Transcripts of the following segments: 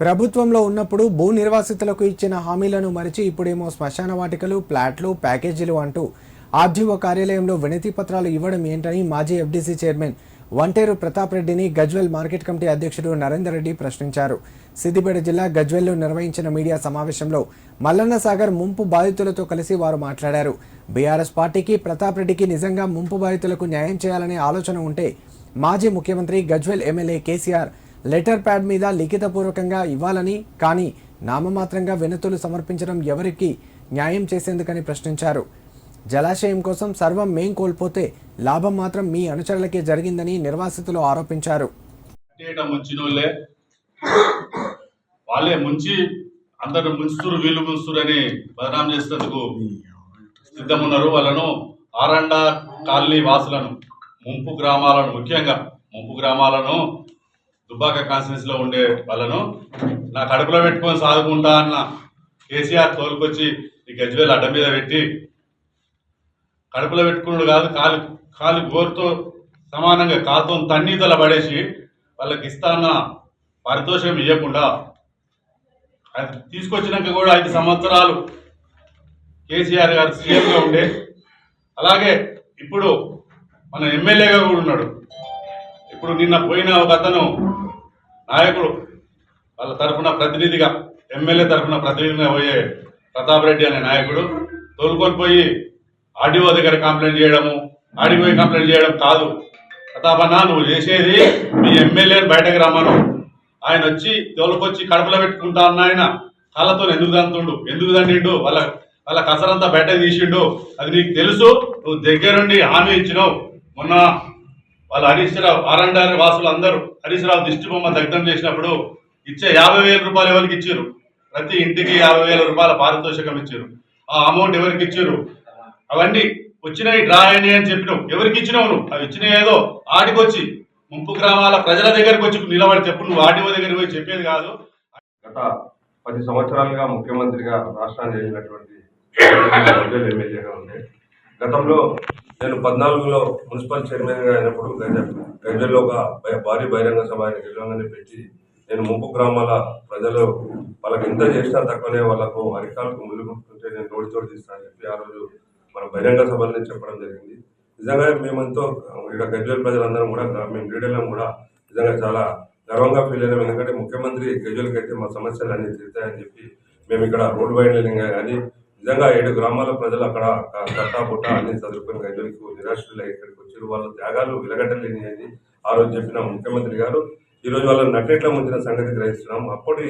ప్రభుత్వంలో ఉన్నప్పుడు భూ నిర్వాసితులకు ఇచ్చిన హామీలను మరిచి ఇప్పుడేమో శ్మశాన వాటికలు ప్లాట్లు ప్యాకేజీలు అంటూ ఆర్డీఓ కార్యాలయంలో వినతి పత్రాలు ఇవ్వడం ఏంటని మాజీ ఎఫ్డీసీ చైర్మన్ వంటేరు ప్రతాప్ రెడ్డిని గజ్వెల్ మార్కెట్ కమిటీ అధ్యక్షుడు నరేందర్ రెడ్డి ప్రశ్నించారు. సిద్దిపేట జిల్లా గజ్వెల్లో నిర్వహించిన మీడియా సమావేశంలో మల్లన్న సాగర్ ముంపు బాధితులతో కలిసి వారు మాట్లాడారు. బీఆర్ఎస్ పార్టీకి ప్రతాప్ రెడ్డికి నిజంగా ముంపు బాధితులకు న్యాయం చేయాలనే ఆలోచన ఉంటే మాజీ ముఖ్యమంత్రి Gajwel MLA KCR letter pad మీద లిఖితపూర్వకంగా ఇవ్వాలని కానీ నామమాత్రంగా వినతులు సమర్పించడం ఎవరికి న్యాయం చేసేందుకని ప్రశ్నించారు. జలాశయం కోసం సర్వం మేం కోల్పోతే లాభం మాత్రం మీ అనుచరులకే జరిగిందని నిర్వాసితులు ఆరోపించారు. వాళ్ళే ముంచి అందరు ముంచుతురు వీళ్ళు ముంచుతురు అని బదనాం చేసేందుకు సిద్ధమున్నారు వాళ్ళను. ఆరండ కాలనీ వాసులను ముంపు గ్రామాలను ముఖ్యంగా ముంపు గ్రామాలను దుబ్బాక కాన్స్టిట్యూన్స్లో ఉండే వాళ్ళను నా కడుపులో పెట్టుకొని సాగుకుంటా అన్న కేసీఆర్ తోలుకొచ్చి ఈ గజ్వేల్ అడ్డ మీద పెట్టి కడుపులో పెట్టుకున్నాడు కాదు కాలు కాలు గోరుతో సమానంగా కాలుతో తన్నీతల పడేసి వాళ్ళకి ఇస్తాన్న పారితోషికం ఇవ్వకుండా అది తీసుకొచ్చినాక కూడా ఐదు సంవత్సరాలు కేసీఆర్ గారు సీఎంగా ఉండే. అలాగే ఇప్పుడు మన ఎమ్మెల్యేగా కూడా ఉన్నాడు. ఇప్పుడు నిన్న పోయిన ఒక అతను నాయకుడు వాళ్ళ తరఫున ప్రతినిధిగా ఎమ్మెల్యే తరఫున ప్రతినిధిగా పోయే ప్రతాప్ రెడ్డి అనే నాయకుడు తోలుకొని పోయి ఆర్డీఓ దగ్గర కంప్లైంట్ చేయడము ఆడికి కంప్లైంట్ చేయడం కాదు. ప్రతాపన్న నువ్వు చేసేది మీ ఎమ్మెల్యేని బయటకు రమ్మను. ఆయన వచ్చి తోలుకొచ్చి కడుపులో పెట్టుకుంటా అన్న ఆయన కళ్ళతో ఎందుకు దంతుండు ఎందుకు దండిండు వాళ్ళ వాళ్ళ కసరంతా బయట తీసిండు. అది నీకు తెలుసు నువ్వు దగ్గరుండి హామీ ఇచ్చినావు. మొన్న వాళ్ళ హరీష్ రావు ఆరండారి వాసులు అందరూ దిష్టి బొమ్మ దగ్ధం చేసినప్పుడు ఇచ్చే యాభై వేల రూపాయలు ఎవరికి ఇచ్చారు? ప్రతి ఇంటికి యాభై వేల రూపాయల పారితోషికం ఇచ్చారు. ఆ అమౌంట్ ఎవరికి ఇచ్చారు? అవన్నీ వచ్చినాయి డ్రా అయినాయి అని చెప్పినావు. ఎవరికి ఇచ్చినావు నువ్వు? అవి ఇచ్చినాయి ఏదో ఆడికొచ్చి ముంపు గ్రామాల ప్రజల దగ్గరకు వచ్చి నిలబడి చెప్పు. నువ్వు ఆర్డీఓ దగ్గరికి పోయి చెప్పేది కాదు. గత పది సంవత్సరాలుగా ముఖ్యమంత్రిగా రాష్ట్రాన్ని చేసినటువంటి గజ్వేల్ ఎమ్మెల్యేగా ఉండే. గతంలో నేను పద్నాలుగులో మున్సిపల్ చైర్మన్గా అయినప్పుడు గజ ఒక భారీ బహిరంగ సభ ఆయన పెట్టి నేను ముంపు గ్రామాల ప్రజలు వాళ్ళకి ఎంత చేసినా తక్కువనే వాళ్ళకు అరికాలకు ముళ్ళు కొట్టుకుంటే నేను నోటి తోడు తీస్తానని చెప్పి ఆ రోజు మన బహిరంగ సభలని చెప్పడం జరిగింది. నిజంగా మేమెంతో ఇక్కడ గజ్వేల్ ప్రజలందరం కూడా మేము లీడర్లం కూడా నిజంగా చాలా గర్వంగా ఫీల్ అయినాం. ఎందుకంటే ముఖ్యమంత్రి గజ్వేల్కి అయితే మా సమస్యలు అన్నీ తీరుతాయని చెప్పి మేము ఇక్కడ రోడ్ వైండింగ్ కానీ నిజంగా ఏడు గ్రామాల ప్రజలు అక్కడ కట్టాపుట్ట అన్ని చదువుకుని గజ్వేల్కి నిరాశ్రులు ఇక్కడికి వచ్చారు. వాళ్ళ త్యాగాలు విలగట్టలేని అని ఆ రోజు చెప్పిన ముఖ్యమంత్రి గారు ఈ రోజు వాళ్ళని నట్టేట్ల ముంచిన సంగతి గ్రహిస్తున్నాం. అప్పటి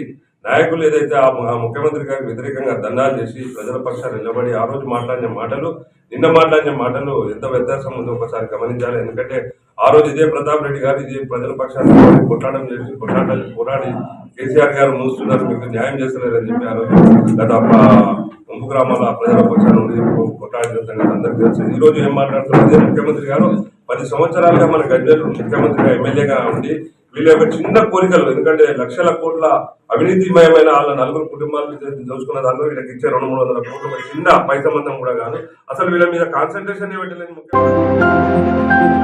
నాయకులు ఏదైతే ఆ ముఖ్యమంత్రి గారికి వ్యతిరేకంగా దండాలు చేసి ప్రజల పక్షాన్ని నిలబడి ఆ రోజు మాట్లాడిన మాటలు నిన్న మాట్లాడిన మాటలు ఎంత వ్యత్యాసం ఉందో ఒకసారి గమనించాలి. ఎందుకంటే ఆ రోజు ఇదే ప్రతాప్ రెడ్డి గారు ఇదే ప్రజల పక్షాన్ని నిలబడి కొట్లాటం చేసి కొట్లాటాలు పోరాడి కేసీఆర్ గారు మూస్తున్నారు. మీకు న్యాయం చేస్తలేరని చెప్పి ఆ రోజు గత ముంపు గ్రామాల ప్రజల పక్షాన్ని నుండి అందరికీ తెలుసు. ఈ రోజు ఏం మాట్లాడుతున్నది ముఖ్యమంత్రి గారు పది సంవత్సరాలుగా మన గజ్వేల్ ముఖ్యమంత్రిగా ఎమ్మెల్యేగా ఉండి వీళ్ళ యొక్క చిన్న కోరికలు ఎందుకంటే లక్షల కోట్ల అవినీతిమయమైన వాళ్ళ నలుగురు కుటుంబాలను దోచుకున్న దాంట్లో వీళ్ళకి ఇచ్చే రెండు మూడు వందల కోట్ల చిన్న పైసమంతం కూడా కాదు. అసలు వీళ్ళ మీద కాన్సన్ట్రేషన్ పెట్టలేదు ముఖ్యమంత్రి.